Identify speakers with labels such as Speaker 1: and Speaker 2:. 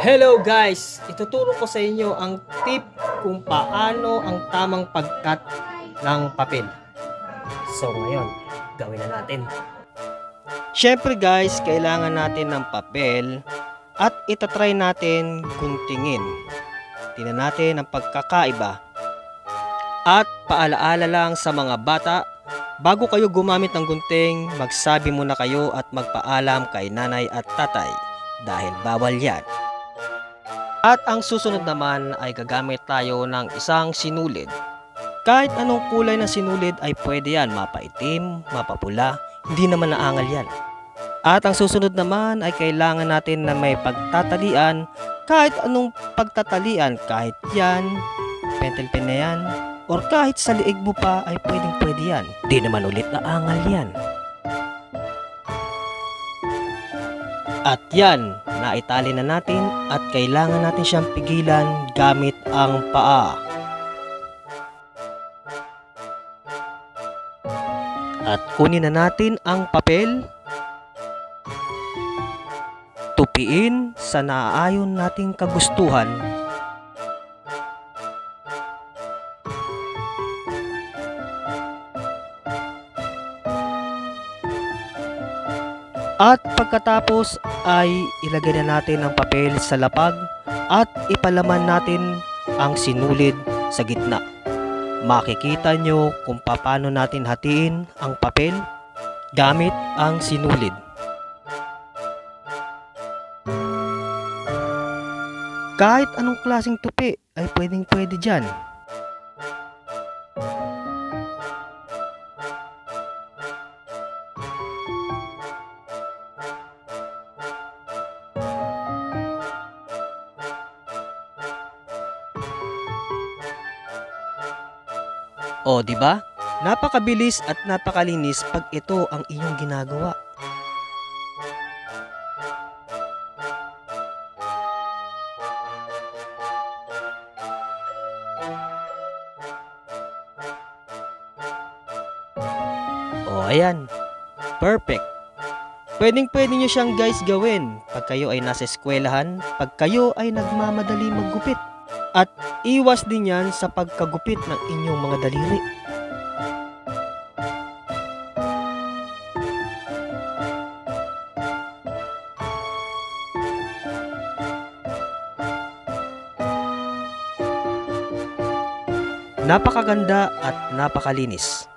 Speaker 1: Hello guys! Ituturo ko sa inyo ang tip kung paano ang tamang pagkat ng papel. So ngayon, gawin na natin. Siyempre guys, kailangan natin ng papel at itatry natin guntingin. Tingnan natin ang pagkakaiba. At paalaala lang sa mga bata, bago kayo gumamit ng gunting, magsabi muna kayo at magpaalam kay nanay at tatay dahil bawal yan. At ang susunod naman ay gagamit tayo ng isang sinulid. Kahit anong kulay ng sinulid ay pwede yan, mapaitim, mapapula, hindi naman naangal yan. At ang susunod naman ay kailangan natin na may pagtatalian, kahit anong pagtatalian, kahit yan, pentel pen na yan, or kahit sa liig mo pa ay pwedeng pwede yan. Di naman ulit naangal yan. At yan, naitali na natin at kailangan natin siyang pigilan gamit ang paa. At kunin na natin ang papel. Tupiin sa naaayon nating kagustuhan. At pagkatapos ay ilagay na natin ang papel sa lapag at ipalaman natin ang sinulid sa gitna. Makikita nyo kung paano natin hatiin ang papel gamit ang sinulid. Kahit anong klaseng tupi ay pwedeng pwede dyan. O, di ba? Napakabilis at napakalinis pag ito ang iyong ginagawa. O, ayan. Perfect. Pwedeng pwede nyo siyang guys gawin pag kayo ay nasa eskwelahan, pag kayo ay nagmamadali maggupit. At iwas din yan sa pagkagupit ng inyong mga daliri. Napakaganda at napakalinis.